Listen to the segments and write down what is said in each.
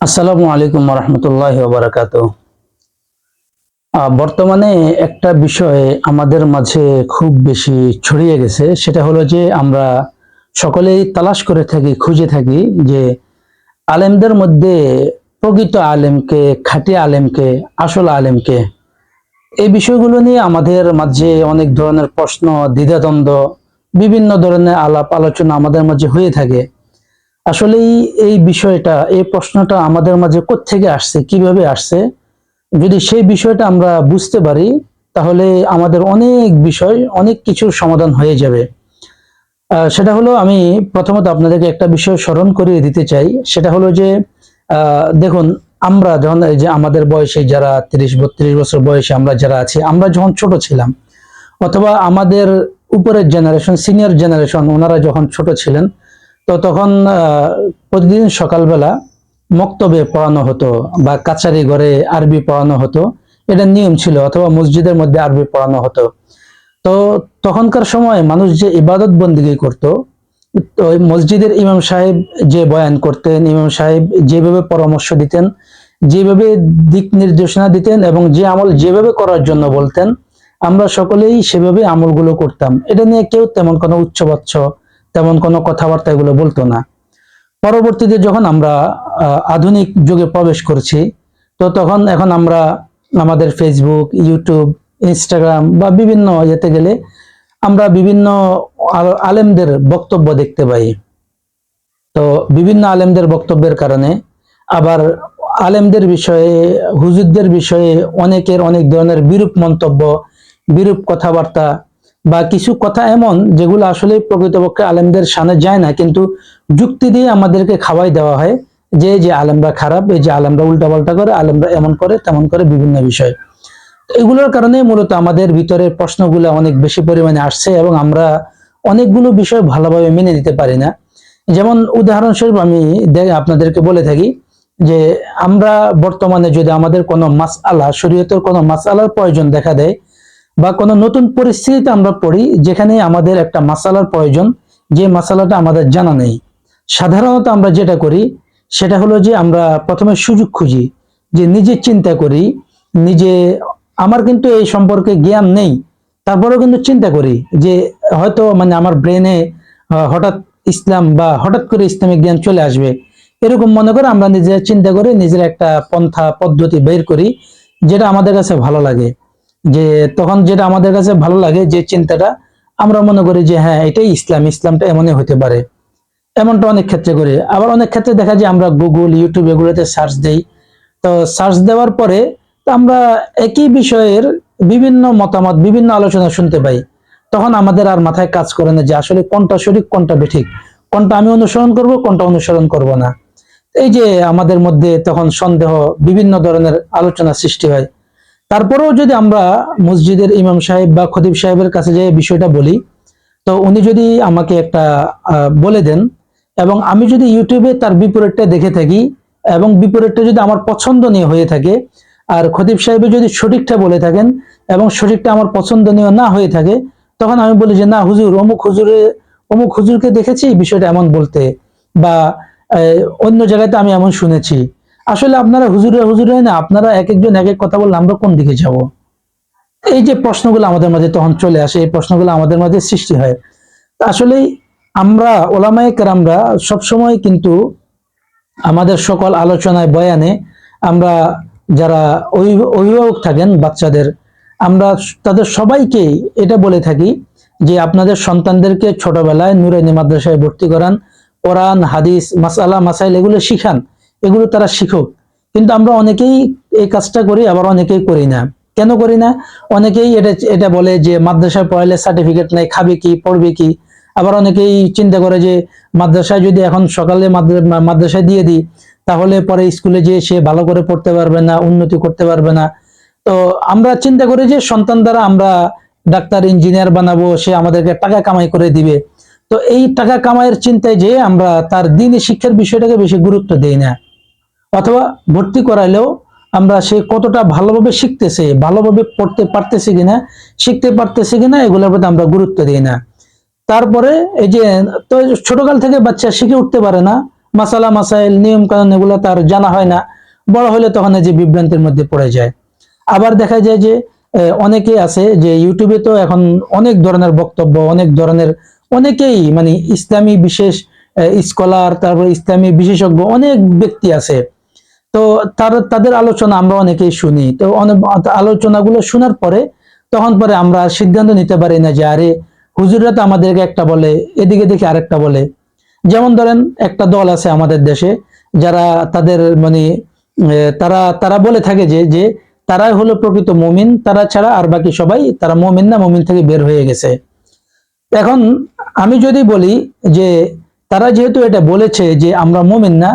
আসসালামু আলাইকুম রহমতুল্লাহ বারাকাত বর্তমানে একটা বিষয় আমাদের মাঝে খুব বেশি ছড়িয়ে গেছে, সেটা হলো যে আমরা সকলেই তালাশ করে থাকি, খুঁজে থাকি যে আলেমদের মধ্যে প্রকৃত আলেমকে, খাঁটি আলেমকে, আসল আলেমকে, এই বিষয়গুলো নিয়ে আমাদের মাঝে অনেক ধরনের প্রশ্ন, দ্বিধাদ্বন্দ্ব, বিভিন্ন ধরনের আলাপ আলোচনা আমাদের মাঝে হয়ে থাকে। আসলে এই বিষয়টা, এই প্রশ্নটা আমাদের মাঝে থেকে আসছে, কীভাবে আসছে? যদি সেই বিষয়টা আমরা বুঝতে পারি, তাহলে আমাদের অনেক বিষয়, অনেক কিছুর সমাধান হয়ে যাবে। সেটা হলো আমি প্রথমত আপনাদেরকে একটা বিষয় স্মরণ করিয়ে দিতে চাই। সেটা হলো যে দেখুন, আমরা যখন এই যে আমাদের বয়সে যারা তিরিশ, বত্রিশ বছর বয়সে আমরা যারা আছি, আমরা যখন ছোট ছিলাম, অথবা আমাদের উপরের জেনারেশন সিনিয়র জেনারেশন ওনারা যখন ছোট ছিলেন তো তখন প্রতিদিন সকালবেলা মক্তবে পড়ানো হতো বা কাছারি ঘরে আরবি পড়ানো হতো। এটা নিয়ম ছিল, অথবা মসজিদের মধ্যে আরবি পড়ানো হতো। তো তখনকার সময় মানুষ যে ইবাদত বন্দিগি করত, ওই মসজিদের ইমাম সাহেব যে বয়ান করতেন, ইমাম সাহেব যেভাবে পরামর্শ দিতেন, যেভাবে দিক নির্দেশনা দিতেন এবং যে আমল যেভাবে করার জন্য বলতেন, আমরা সকলেই সেভাবে আমলগুলো করতাম। এটা নিয়ে কেউ তেমন কোনো উচ্চবাচ্য তেমন কোনো কথাবার্তা এগুলো বলতো না। পরবর্তীতে যখন আমরা আধুনিক যুগে প্রবেশ করছি, তো তখন এখন আমরা আমাদের ফেসবুক ইউটিউব ইনস্টাগ্রাম বা বিভিন্ন ইয়েতে গেলে আমরা বিভিন্ন আলেমদের বক্তব্য দেখতে পাই। তো বিভিন্ন আলেমদের বক্তব্যের কারণে আবার আলেমদের বিষয়ে, হুজুরদের বিষয়ে অনেকের অনেক ধরনের বিরূপ মন্তব্য, বিরূপ কথাবার্তা বা কিছু কথা এমন যেগুলো আসলে প্রকৃতপক্ষে আলেমদের সামনে যায় না, কিন্তু যুক্তি দিয়ে আমাদেরকে খাওয়াই দেওয়া হয় যে যে আলেমরা খারাপ, এই যে আলেমরা উল্টাপাল্টা করে, আলেমরা এমন করে, তেমন করে বিভিন্ন বিষয়। এগুলোর কারণে মূলত আমাদের ভিতরে প্রশ্নগুলো অনেক বেশি পরিমাণে আসছে এবং আমরা অনেকগুলো বিষয় ভালোভাবে মেনে নিতে পারি না। যেমন উদাহরণস্বরূপ আমি আপনাদেরকে বলে থাকি যে, আমরা বর্তমানে যদি আমাদের কোনো মাস আলা শরীয়তের কোনো মাস আলার প্রয়োজন দেখা দেয় বা কোনো নতুন পরিস্থিতিতে আমরা পড়ি, যেখানে আমাদের একটা মাসালার প্রয়োজন, যে মাসালাটা আমাদের জানা নেই। সাধারণত আমরা যেটা করি, সেটা হলো যে আমরা প্রথমে সুযোগ খুঁজি, যে নিজে চিন্তা করি, নিজে, আমার কিন্তু এই সম্পর্কে জ্ঞান নেই, তারপরেও কিন্তু চিন্তা করি, যে হয়তো মানে আমার ব্রেনে হঠাৎ ইসলাম বা হঠাৎ করে ইসলামিক জ্ঞান চলে আসবে, এরকম মনে করে আমরা নিজেরা চিন্তা করে নিজের একটা পন্থা, পদ্ধতি বের করি, যেটা আমাদের কাছে ভালো লাগে। যে তখন যেটা আমাদের কাছে ভালো লাগে যে চিন্তাটা, আমরা মনে করি যে হ্যাঁ এটাই ইসলাম, ইসলামটা এমনই হতে পারে। এমনটা অনেক ক্ষেত্রে করি। আবার অনেক ক্ষেত্রে দেখা যায় আমরা গুগল ইউটিউব এগুলোতে সার্চ দেই। তো সার্চ দেওয়ার পরে তো আমরা একই বিষয়ের বিভিন্ন মতামত, বিভিন্ন আলোচনা শুনতে পাই। তখন আমাদের আর মাথায় কাজ করে না যে আসলে কোনটা সঠিক, কোনটা বেঠিক। কোনটা আমি অনুসরণ করব, কোনটা অনুসরণ করব না। এই যে আমাদের মধ্যে তখন সন্দেহ, বিভিন্ন ধরনের আলোচনা সৃষ্টি হয়। তারপরেও যদি আমরা মসজিদের ইমাম সাহেব বা খতিব সাহেবের কাছে যে বিষয়টা বলি, তো উনি যদি আমাকে একটা বলে দেন এবং আমি যদি ইউটিউবে তার বিপরীতটা দেখে থাকি এবং বিপরীতটা যদি আমার পছন্দনীয় হয়ে থাকে আর খতিব সাহেবের যদি সঠিকটা বলে থাকেন এবং সঠিকটা আমার পছন্দনীয় না হয়ে থাকে, তখন আমি বলি যে, না, হুজুর, অমুক হুজুরে, অমুক হুজুরকে দেখেছি, বিষয়টা এমন বলতে বা অন্য জায়গাতে আমি এমন শুনেছি। আসলে আপনারা হুজুরে হুজুরে না, আপনারা এক একজন এক এক কথা বললে আমরা কোন দিকে যাব? এই যে প্রশ্নগুলো আমাদের মাঝে তখন চলে আসে, এই প্রশ্নগুলো আমাদের মাঝে সৃষ্টি হয়। আসলে আমরা ওলামায়ে কেরামরা সবসময় কিন্তু আমাদের সকল আলোচনায়, বয়ানে আমরা যারা অভি- অভিভাবক থাকেন বাচ্চাদের, আমরা তাদের সবাইকে এটা বলে থাকি যে আপনাদের সন্তানদেরকে ছোটবেলায় নুরানি মাদ্রাসায় ভর্তি করান, কোরআন, হাদিস মাসালা মাসাইল এগুলো শিখান। এগুলো তারা শিখুক। কিন্তু আমরা অনেকেই এই কাজটা করি, আবার অনেকেই করি না। কেন করি না? অনেকেই এটা এটা বলে যে মাদ্রাসায় পড়ালে সার্টিফিকেট নাই খাবে কি, পড়বে কি। আবার অনেকেই চিন্তা করে যে মাদ্রাসায় যদি এখন সকালে মাদ্রা- মাদ্রাসায় দিয়ে দিই, তাহলে পরে স্কুলে যেয়ে সে ভালো করে পড়তে পারবে না, উন্নতি করতে পারবে না। তো আমরা চিন্তা করি যে সন্তান দ্বারা আমরা ডাক্তার, ইঞ্জিনিয়ার বানাবো, সে আমাদেরকে টাকা কামাই করে দিবে। তো এই টাকা কামাইয়ের চিন্তায় যে আমরা তার দিনই শিক্ষার বিষয়টাকে বেশি গুরুত্ব দেই না। অথবা ভর্তি করাইলেও আমরা সে কতটা ভালোভাবে শিখতেছে, ভালোভাবে পড়তে পারতেছে কিনা, শিখতে পারতেছে কিনা, এগুলোর প্রতি আমরা গুরুত্ব দিই না। তারপরে এই যে, তো ছোটকাল থেকে বাচ্চা শিখে উঠতে পারে না, মাসালা, মাসাইল নিয়ম কানুন এগুলো তার জানা হয় না, বড় হলে তখন যে বিভ্রান্তির মধ্যে পড়ে যায়। আবার দেখা যায় যে অনেকে আছে যে ইউটিউবে তো এখন অনেক ধরনের বক্তব্য, অনেক ধরনের, অনেকেই মানে ইসলামী বিশেষ স্কলার, তারপর ইসলামী বিশেষজ্ঞ অনেক ব্যক্তি আছে। তো তার, তাদের আলোচনা আমরা অনেকেই শুনি। তো অনেক আলোচনাগুলো শোনার পরে, তখন পরে আমরা সিদ্ধান্ত নিতে পারি না যে, আরে, হুজুররা তো আমাদেরকে একটা বলে, এদিকে দেখি আরেকটা বলে। যেমন ধরেন, একটা দল আছে আমাদের দেশে, যারা তাদের মানে তারা তারা বলে থাকে যে যে তারাই হলো প্রকৃত মুমিন, তারা ছাড়া আর বাকি সবাই, তারা মুমিন না, মুমিন থেকে বের হয়ে গেছে। এখন আমি যদি বলি যে, তারা যেহেতু এটা বলেছে যে, আমরা মুমিন না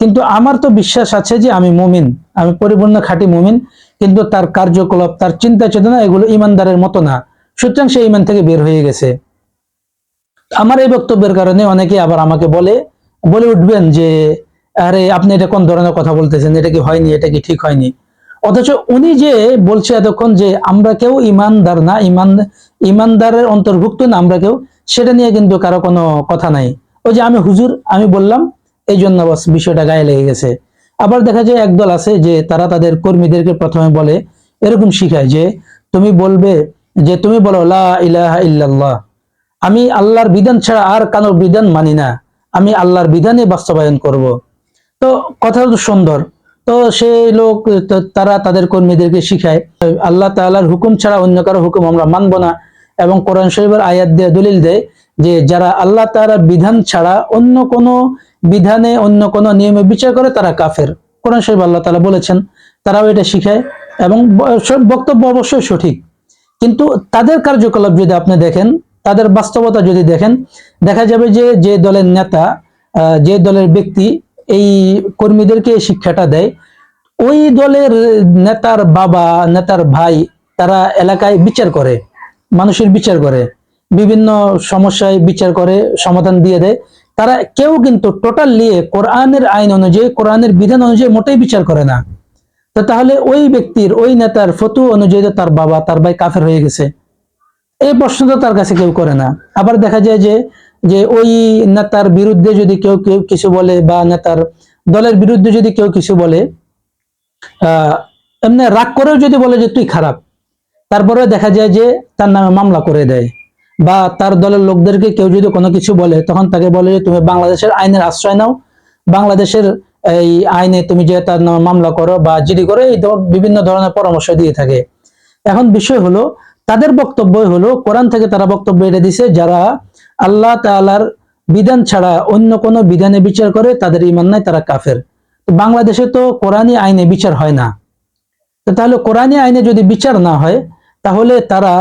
কিন্তু আমার তো বিশ্বাস আছে যে আমি মুমিন, আমি পরিপূর্ণ খাঁটি মুমিন, কিন্তু তার কার্যকলাপ, তার চিন্তা চেতনা এগুলো ইমানদারের মতো না। সুতরাং সে ইমান থেকে বের হয়ে গেছে। আমার এই বক্তব্যের কারণে অনেকে আবার আমাকে বলে বলে উঠবেন যে, আরে আপনি এটা কোন ধরনের কথা বলতেছেন? এটা কি হয়নি? এটা কি ঠিক হয়নি? অথচ উনি যে বলছে এতক্ষণ যে আমরা কেউ ইমানদার না, ইমান, ইমানদারের অন্তর্ভুক্ত না, আমরা কেউ, সেটা নিয়ে কিন্তু কারও কোনো কথা নাই। ওই যে আমি হুজুর, আমি বললাম এই জন্য বাস বিষয়টা গায়ে লেগে গেছে। আবার দেখা যায় একদল আছে যে তারা তাদের কর্মীদেরকে প্রথমে বলে, এরকম শিখায় যে, তুমি বলবে যে, তুমি বলো, লা আমি আল্লাহর বিধান ছাড়া আর কারোর বিধান মানি না। আমি আল্লাহর বিধানে বাস্তবায়ন করব। তো কথা তো সুন্দর। তো সেই লোক তারা তাদের কর্মীদেরকে শিখায়, আল্লাহ তাআলার হুকুম ছাড়া অন্য কারও হুকুম আমরা মানব না। এবং কোরআন শরীফের আয়াত দিয়ে দলিল দেয় যে, যারা আল্লাহ তাআলার বিধান ছাড়া অন্য কোনো বিধানে অন্য কোনো নিয়মে বিচার করে তারা কাফের। কোরআন শরীফ আল্লাহ তাআলা বলেছেন, তারাও এটা শিখায় এবং বক্তব্য অবশ্যই সঠিক। কিন্তু তাদের কার্যকলাপ যদি আপনি দেখেন, তাদের বাস্তবতা যদি দেখেন, দেখা যাবে যে যে দলের নেতা যে দলের ব্যক্তি এই কর্মীদেরকে শিক্ষাটা দেয়, ওই দলের নেতার বাবা, নেতার ভাই তারা এলাকায় বিচার করে, মানুষের বিচার করে, বিভিন্ন সমস্যায় বিচার করে, সমাধান দিয়ে দেয়। তারা কেউ কিন্তু টোটাল নিয়ে কোরআনের আইন অনুযায়ী, কোরআনের বিধান অনুযায়ী মোটেই বিচার করে না। তো তাহলে ওই ব্যক্তির, ওই নেতার ফতু অনুযায়ী তার বাবা, তার ভাই কাফের হয়ে গেছে। এই প্রশ্ন তো তার কাছে কেউ করে না। আবার দেখা যায় যে যে ওই নেতার বিরুদ্ধে যদি কেউ কেউ কিছু বলে বা নেতার দলের বিরুদ্ধে যদি কেউ কিছু বলে, আহ, এমনি রাগ করেও যদি বলে যে তুই খারাপ তারপরে দেখা যায় যে তার নামে মামলা করে দেয়। বা তার দলের লোকদেরকে কেউ যদি কোনো কিছু বলে, তখন তাকে বলে যে, তুমি বাংলাদেশের আইনের আশ্রয় নাও। বাংলাদেশের এই আইনে তুমি যে তার মামলা করো বা জিডি করো, এই বিভিন্ন ধরনের পরামর্শ দিয়ে থাকে। এখন বিষয় হলো, তাদের বক্তব্য হলো, কোরআন থেকে তারা বক্তব্য এটা দিছে, যারা আল্লাহ তাআলার বিধান ছাড়া অন্য কোনো বিধানে বিচার করে, তাদের ইমান নাই, তারা কাফের। বাংলাদেশে তো কোরআনী আইনে বিচার হয় না। তাহলে কোরআনী আইনে যদি বিচার না হয়, তাহলে তারা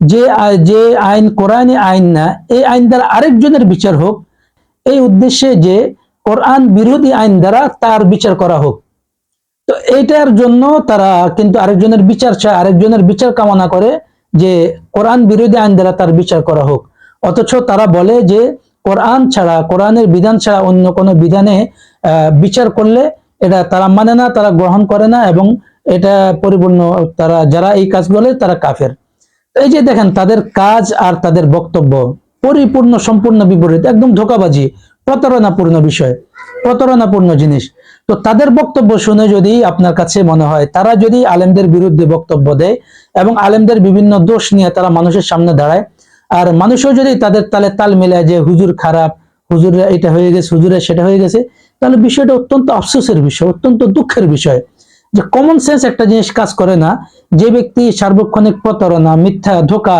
যে যে আইন কোরআনী আইন না, এই আইন দ্বারা আরেকজনের বিচার হোক, এই উদ্দেশ্যে যে কোরআন বিরোধী আইন দ্বারা তার বিচার করা হোক। তো এইটার জন্য তারা কিন্তু আরেকজনের বিচার চায়, আরেকজনের বিচার কামনা করে যে কোরআন বিরোধী আইন দ্বারা তার বিচার করা হোক। অথচ তারা বলে যে কোরআন ছাড়া, কোরআনের বিধান ছাড়া অন্য কোনো বিধানে বিচার করলে এটা তারা মানে না, তারা গ্রহণ করে না এবং এটা পরিপূর্ণ, তারা যারা এই কাজ বলে তারা কাফের। এই যে দেখেন, তাদের কাজ আর তাদের বক্তব্য পরিপূর্ণ, সম্পূর্ণ বিপরীত, একদম ধোকাবাজি, প্রতারণাপূর্ণ বিষয়, প্রতারণাপূর্ণ জিনিস। তো তাদের বক্তব্য শুনে যদি আপনার কাছে মনে হয়, তারা যদি আলেমদের বিরুদ্ধে বক্তব্য দেয় এবং আলেমদের বিভিন্ন দোষ নিয়ে তারা মানুষের সামনে দাঁড়ায়, আর মানুষও যদি তাদের তালে তাল মেলায় যে হুজুর খারাপ, হুজুরের এটা হয়ে গেছে, হুজুরের সেটা হয়ে গেছে, তাহলে বিষয়টা অত্যন্ত আফসোসের বিষয়, অত্যন্ত দুঃখের বিষয়। যে কমন সেন্স একটা জিনিস কাজ করে না, যে ব্যক্তি সার্বক্ষণিক প্রতারণা, মিথ্যা, ধোকা,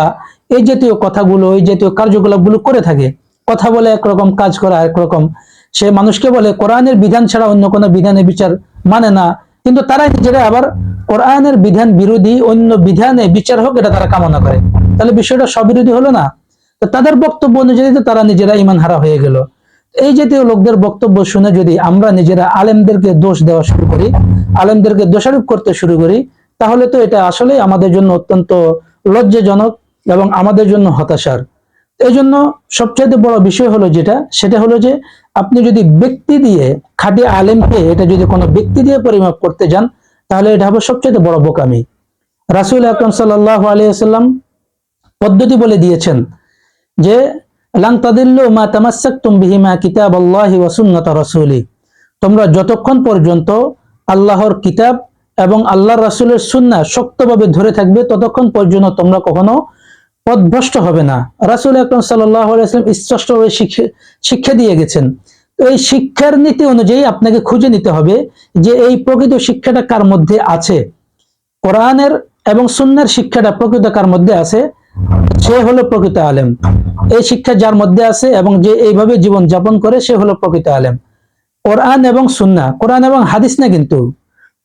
এই জাতীয় কথাগুলো, এই জাতীয় কার্যকলাপগুলো করে থাকে। কথা বলে একরকম, কাজ করা একরকম। সে মানুষকে বলে, কোরআনের বিধান ছাড়া অন্য কোনো বিধানে বিচার মানে না। কিন্তু তারা নিজেরা আবার কোরআনের বিধান বিরোধী অন্য বিধানে বিচার হোক, এটা তারা কামনা করে। তাহলে বিষয়টা স্ববিরোধী হলো না? তাদের বক্তব্য অনুযায়ী তো তারা নিজেরা ইমান হারা হয়ে গেল। এই জাতীয় লোকদের বক্তব্য শুনে যদি আমরা নিজেরা আলেমদেরকে দোষ দেওয়া শুরু করি, আলেমদেরকে দোষারোপ করতে শুরু করি, তাহলে তো এটা আসলে আমাদের জন্য অত্যন্ত লজ্জাজনক এবং আমাদের জন্য হতাশার। এই জন্য সবচেয়ে বড় বিষয় হলো যেটা, সেটা হলো যে আপনি যদি ব্যক্তি দিয়ে, খাঁটি আলেমকে এটা যদি কোনো ব্যক্তি দিয়ে পরিমাপ করতে যান, তাহলে এটা হবে সবচেয়ে বড় বোকামি। রাসুল আকরম সাল্লাহ আলিয়াল্লাম পদ্ধতি বলে দিয়েছেন যে লাং তাদিল্লু মা তামাসাকতুম বিহিমা কিতাবাল্লাহি ওয়া সুন্নাত তোমরা যতক্ষণ পর্যন্ত আল্লাহর কিতাব এবং আল্লাহর রাসূলের সুন্নাহ শক্তভাবে ধরে থাকবে, ততক্ষণ পর্যন্ত তোমরা কখনো পথভ্রষ্ট হবে না। রাসূল আকরাম সাল্লাল্লাহু আলাইহি ওয়াসাল্লাম স্পষ্টভাবে শিক্ষা দিয়ে গেছেন। এই শিক্ষার নীতি অনুযায়ী আপনাকে খুঁজে নিতে হবে যে এই প্রকৃত শিক্ষাটা কার মধ্যে আছে। কোরআনের এবং সুন্নার শিক্ষাটা প্রকৃত কার মধ্যে আছে? সে হলো প্রকৃত আলেম। এই শিক্ষা যার মধ্যে আছে এবং যে এইভাবে জীবন যাপন করে, সে হলো প্রকৃত আলেম। কোরআন এবং সুন্না, কোরআন এবং হাদিস না কিন্তু।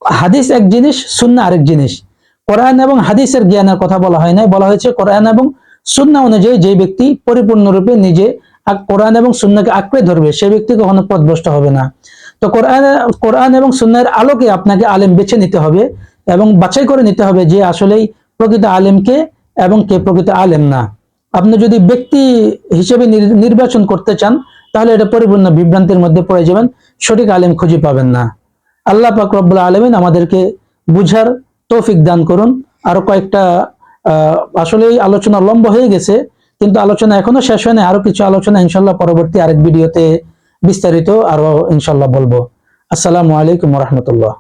হাদিস এক জিনিস, সুন্না আরেক জিনিস। কোরআন এবং হাদিসের জ্ঞানের কথা বলা হয় না বলা হয়েছে কোরআন এবং সুন্না অনুযায়ী যে ব্যক্তি পরিপূর্ণরূপে নিজে কোরআন এবং সুন্নাকে আঁকড়ে ধরবে, সে ব্যক্তি কখনো পথভ্রষ্ট হবে না। তো কোরআন কোরআন এবং সুন্নার আলোকে আপনাকে আলেম বেছে নিতে হবে এবং বাছাই করে নিতে হবে যে আসলেই প্রকৃত আলেমকে এবং কে প্রকৃত আলেম না। আপনি যদি ব্যক্তি হিসেবে নির্বাচন করতে চান তাহলে এটা পরিপূর্ণ বিভ্রান্তির মধ্যে পড়ে যাবেন সঠিক আলেম খুঁজে পাবেন না। আল্লাহ পাক রব্বুল আলমিন আমাদেরকে বুঝার তৌফিক দান করুন। আরও কয়েকটা আহ, আসলে এই আলোচনা লম্বা হয়ে গেছে কিন্তু আলোচনা এখনও শেষ হয়নি। আরও কিছু আলোচনা ইনশাল্লাহ পরবর্তী আরেক ভিডিওতে বিস্তারিত আরও ইনশাল্লাহ বলব। আসসালামু আলাইকুম রহমতুল্লাহ।